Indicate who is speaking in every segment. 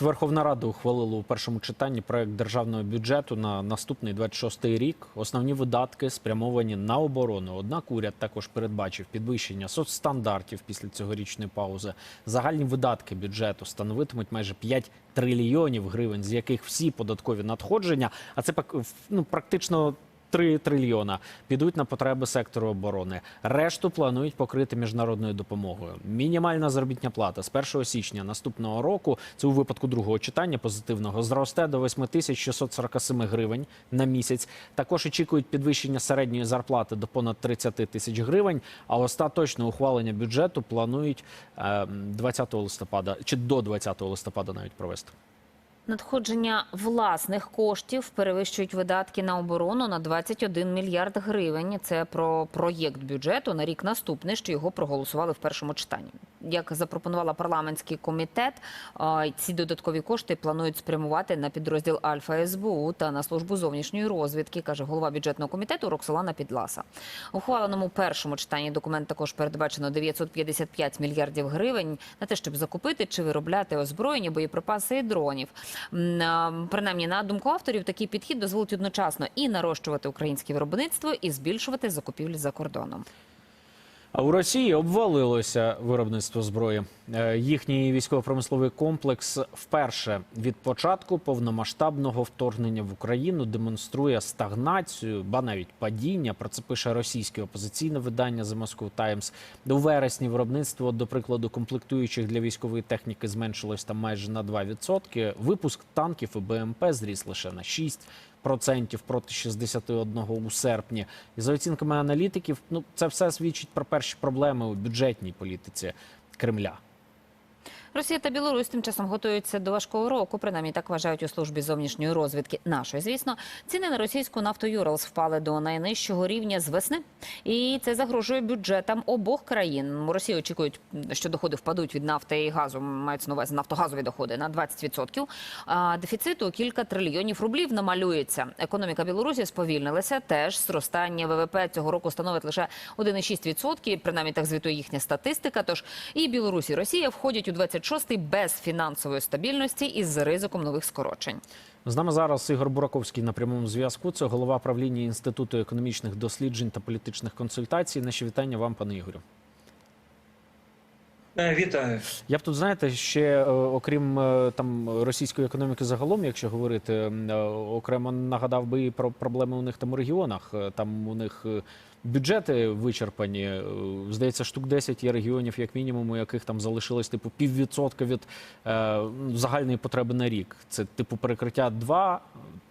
Speaker 1: Верховна Рада ухвалила у першому читанні проект державного бюджету на наступний 26-й рік. Основні видатки спрямовані на оборону. Однак уряд також передбачив підвищення соцстандартів після цьогорічної паузи. Загальні видатки бюджету становитимуть майже 5 трильйонів гривень, з яких всі податкові надходження, а це ну, практично 3 трильйона підуть на потреби сектору оборони. Решту планують покрити міжнародною допомогою. Мінімальна заробітня плата з 1 січня наступного року, це у випадку другого читання позитивного, зросте до 8647 гривень на місяць. Також очікують підвищення середньої зарплати до понад 30 тисяч гривень. А остаточне ухвалення бюджету планують е, 20 листопада чи до 20 листопада навіть провести.
Speaker 2: Надходження власних коштів перевищують видатки на оборону на 21 мільярд гривень. Це про проєкт бюджету на рік наступний, що його проголосували в першому читанні. Як запропонувала парламентський комітет, ці додаткові кошти планують спрямувати на підрозділ Альфа СБУ та на службу зовнішньої розвідки, каже голова бюджетного комітету Роксолана Підласа. Ухваленому першому читанні документ також передбачено 955 мільярдів гривень на те, щоб закупити чи виробляти озброєння, боєприпаси і дронів. Принаймні, на думку авторів, такий підхід дозволить одночасно і нарощувати українське виробництво, і збільшувати закупівлі за кордоном.
Speaker 1: А у Росії обвалилося виробництво зброї. Е, Їхній військово-промисловий комплекс вперше від початку повномасштабного вторгнення в Україну демонструє стагнацію, ба навіть падіння. Про це пише російське опозиційне видання The Moscow Times. У вересні виробництво, до прикладу, комплектуючих для військової техніки зменшилось там майже на 2%. Випуск танків і БМП зріс лише на 6%. Процентів проти 61 у серпні. І за оцінками аналітиків, ну це все свідчить про перші проблеми у бюджетній політиці Кремля.
Speaker 2: Росія та Білорусь тим часом готуються до важкого року. Принаймні так вважають у службі зовнішньої розвідки. Нашої, звісно, ціни на російську нафту Юралс впали до найнижчого рівня з весни, і це загрожує бюджетам обох країн. У Росії очікують, що доходи впадуть від нафти і газу. Мається на увазі нафтогазові доходи на 20%. А дефіциту кілька трильйонів рублів намалюється. Економіка Білорусі сповільнилася. Теж зростання ВВП цього року становить лише 1,6%. Принаймні так звітує їхня статистика. Тож і Білорусь, і Росія входять у 26-й без фінансової стабільності і з ризиком нових скорочень.
Speaker 1: З нами зараз Ігор Бураковський на прямому зв'язку. Це голова правління Інституту економічних досліджень та політичних консультацій. Наші вітання вам, пане Ігорю.
Speaker 3: Е, Вітаю.
Speaker 1: Я б тут знаєте, ще е, окрім е, там російської економіки загалом, якщо говорити, окремо нагадав би і про проблеми у них там у регіонах. Там у них бюджети вичерпані. Здається, штук 10 є регіонів, як мінімум, у яких там залишилось типу піввідсотка від е, загальної потреби на рік. Це типу перекриття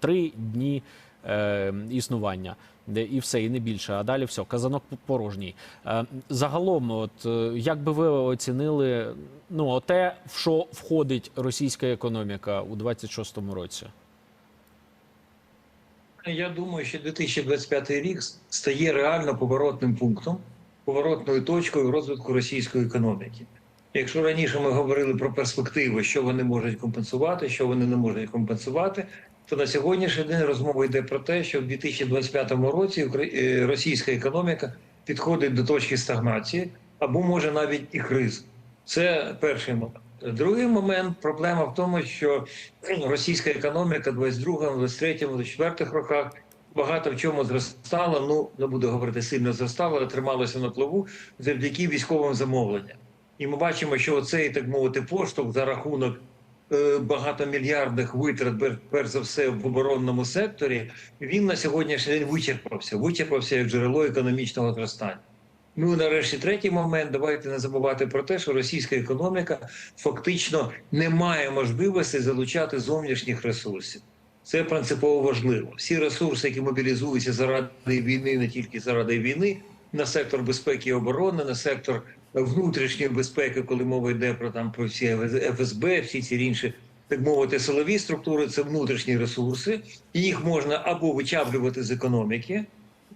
Speaker 1: 2-3 дні е, існування. І все, і не більше. А далі все, казанок порожній. Е, загалом, от е, як би ви оцінили ну те, в що входить російська економіка у 26-му році?
Speaker 3: Я думаю, що 2025 рік стає реально поворотним пунктом, поворотною точкою розвитку російської економіки. Якщо раніше ми говорили про перспективи, що вони можуть компенсувати, що вони не можуть компенсувати, то на сьогоднішній день розмова йде про те, що в 2025 році е, російська економіка підходить до точки стагнації або може навіть і криз. Це перший момент. Другий момент проблема в тому, що російська економіка в 22, 23, 24 роках багато в чому зростала. Ну не буду говорити сильно зростала, але трималася на плаву завдяки військовим замовленням. І ми бачимо, що оцей так мовити поштовх за рахунок багатомільярдних витрат, перш за все в оборонному секторі, він на сьогоднішній день вичерпався. Вичерпався як джерело економічного зростання. Ну і нарешті третій момент. Давайте не забувати про те, що російська економіка фактично не має можливості залучати зовнішніх ресурсів. Це принципово важливо. Всі ресурси, які мобілізуються заради війни, не тільки заради війни, на сектор безпеки і оборони, на сектор внутрішньої безпеки, коли мова йде про там про всі ФСБ, всі ці інші. Так мовити, силові структури це внутрішні ресурси, і їх можна або вичавлювати з економіки,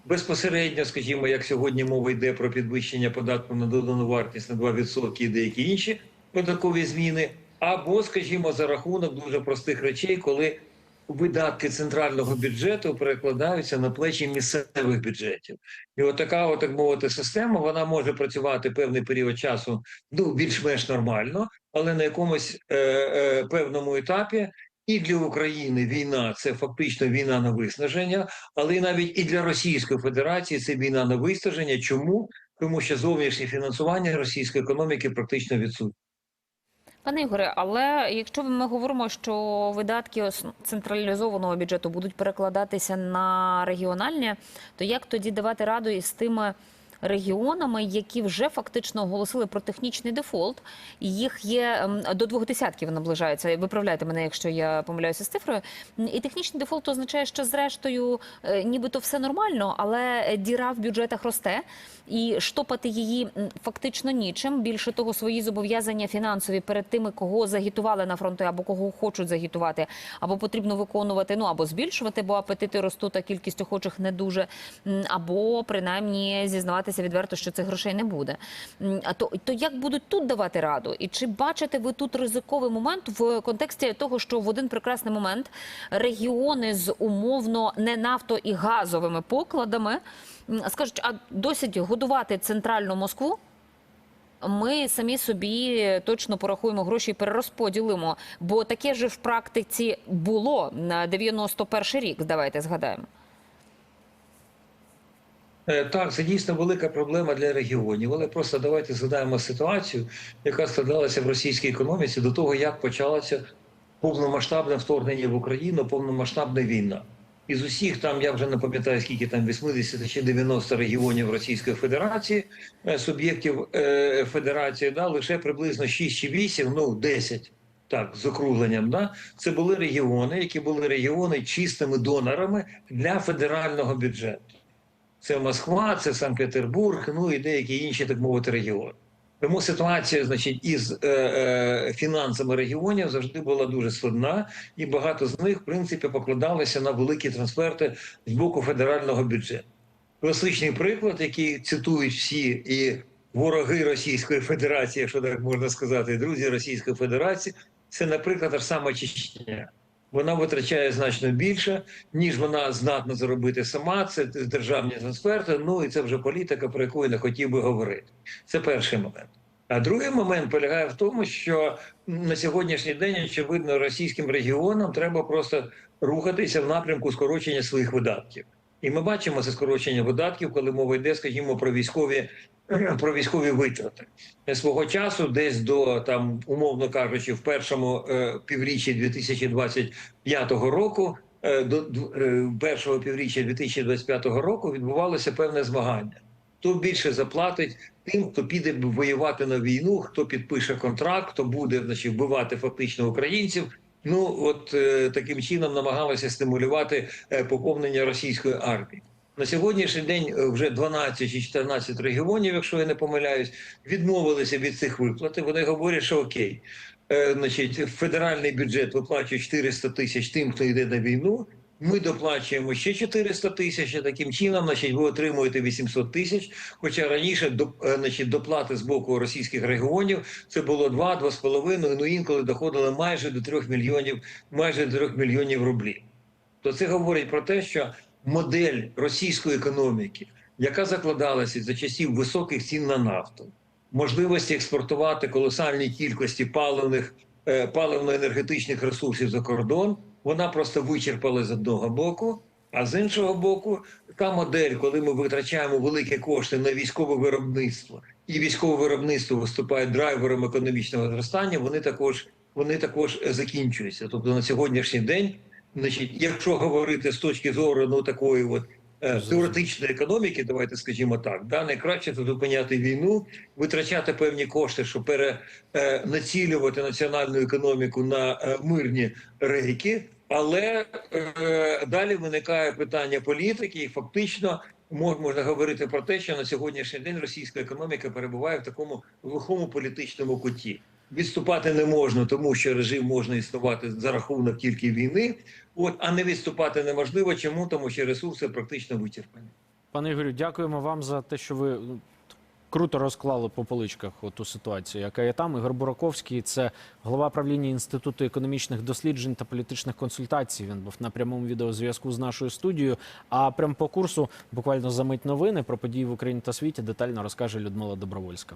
Speaker 3: безпосередньо, скажімо, як сьогодні мова йде про підвищення податку на додану вартість на 2% і деякі інші податкові зміни, або, скажімо, за рахунок дуже простих речей, коли видатки центрального бюджету перекладаються на плечі місцевих бюджетів. І от така, от, так мовити, система вона може працювати певний період часу ну, більш-менш нормально, але на якомусь е, е, певному етапі. І для України війна це фактично війна на виснаження, але навіть і для Російської Федерації це війна на виснаження. Чому? Тому що зовнішнє фінансування російської економіки практично відсутнє.
Speaker 2: Пане Ігоре, але якщо ми говоримо, що видатки централізованого бюджету будуть перекладатися на регіональні, то як тоді давати раду із тими регіонами, які вже фактично оголосили про технічний дефолт, їх є ем, до двох десятків наближається. Виправляйте мене, якщо я помиляюся з цифрою. І технічний дефолт означає, що зрештою, е, нібито все нормально, але діра в бюджетах росте, і штопати її фактично нічим. Більше того, свої зобов'язання фінансові перед тими, кого загітували на фронти, або кого хочуть загітувати, або потрібно виконувати, ну або збільшувати, бо апетити ростуть, а кількість охочих не дуже, або принаймні зізнаватися відверто, що цих грошей не буде. А то, то як будуть тут давати раду? І чи бачите ви тут ризиковий момент в контексті того, що в один прекрасний момент регіони з умовно не нафто і газовими покладами скажуть, а досить годувати центральну Москву? Ми самі собі точно порахуємо гроші і перерозподілимо. Бо таке ж в практиці було на 91 рік. Давайте згадаємо.
Speaker 3: Е, Так, це дійсно велика проблема для регіонів, але просто давайте згадаємо ситуацію, яка складалася в російській економіці до того, як почалося повномасштабне вторгнення в Україну, повномасштабна війна. Із усіх там я вже не пам'ятаю скільки там 80 чи 90 регіонів Російської Федерації, е, суб'єктів е, Федерації, да, лише приблизно 6 чи 8, ну 10, так, з округленням, да, це були регіони, які були регіони чистими донорами для федерального бюджету. Це Москва, це Санкт-Петербург, ну і деякі інші, так мовити, регіони. Тому ситуація, значить, із е, е, фінансами регіонів завжди була дуже складна, і багато з них, в принципі, покладалися на великі трансферти з боку федерального бюджету. Класичний приклад, який цитують всі і вороги Російської Федерації, якщо так можна сказати, і друзі Російської Федерації, це, наприклад, та ж сама Чечня. Вона витрачає значно більше, ніж вона здатна заробити сама. Це державні трансферти. Ну і це вже політика, про яку я не хотів би говорити. Це перший момент. А другий момент полягає в тому, що на сьогоднішній день, очевидно, російським регіонам треба просто рухатися в напрямку скорочення своїх видатків. І ми бачимо це скорочення видатків, коли мова йде, скажімо, про військові про військові витрати свого часу, десь до там, умовно кажучи, в першому е, півріччі 2025 року, е, до е, першого півріччя 2025 року відбувалося певне змагання. Хто більше заплатить тим, хто піде воювати на війну, хто підпише контракт, хто буде значить, вбивати фактично українців. Ну от е, таким чином намагалися стимулювати е, поповнення російської армії. На сьогоднішній день е, вже 12 чи 14 регіонів, якщо я не помиляюсь, відмовилися від цих виплат. Вони говорять, що окей, значить, федеральний бюджет виплачує 400 тисяч тим, хто йде на війну. Ми доплачуємо ще 400 тисяч. і Таким чином, значить, ви отримуєте 800 тисяч. Хоча раніше до, е, значить, доплати з боку російських регіонів це було 2-2,5, ну інколи доходило майже до 3 мільйонів, майже до 3 мільйонів рублів. То це говорить про те, що модель російської економіки, яка закладалася за часів високих цін на нафту, можливості експортувати колосальні кількості паливних е, паливно-енергетичних ресурсів за кордон, вона просто вичерпала з одного боку. А з іншого боку, та модель, коли ми витрачаємо великі кошти на військове виробництво, і військове виробництво виступає драйвером економічного зростання, вони також вони також закінчуються. Тобто на сьогоднішній день, значить, якщо говорити з точки зору ну такої от теоретичної економіки, давайте скажімо так, да найкраще це зупиняти війну, витрачати певні кошти, щоб перенацілювати національну економіку на е, мирні рейки. Але е, далі виникає питання політики, і фактично мож- можна говорити про те, що на сьогоднішній день російська економіка перебуває в такому глухому політичному куті. Відступати не можна, тому що режим можна існувати за рахунок тільки війни. От а не відступати неможливо. Чому тому, що ресурси практично вичерпані.
Speaker 1: Пане Ігорю, дякуємо вам за те, що ви ну, круто розклали по поличках ту ситуацію, яка є там. Ігор Бураковський це голова правління інституту економічних досліджень та політичних консультацій. Він був на прямому відеозв'язку з нашою студією. А прямо по курсу буквально за мить новини про події в Україні та світі детально розкаже Людмила Добровольська.